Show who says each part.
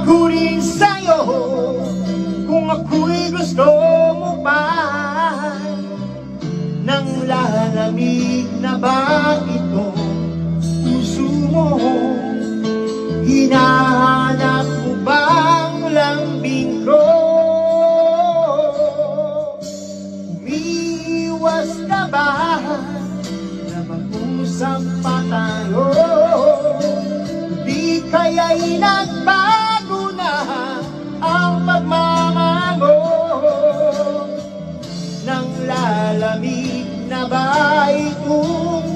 Speaker 1: Ko rin sa'yo Kung ako'y gusto mo pa Nang lalamig na ba ito Puso mo? Hinahanap mo bang lambing ko? Umiiwas ka ba Na mag-usap pa tayo? Di kaya'y nagbago malamig na ba?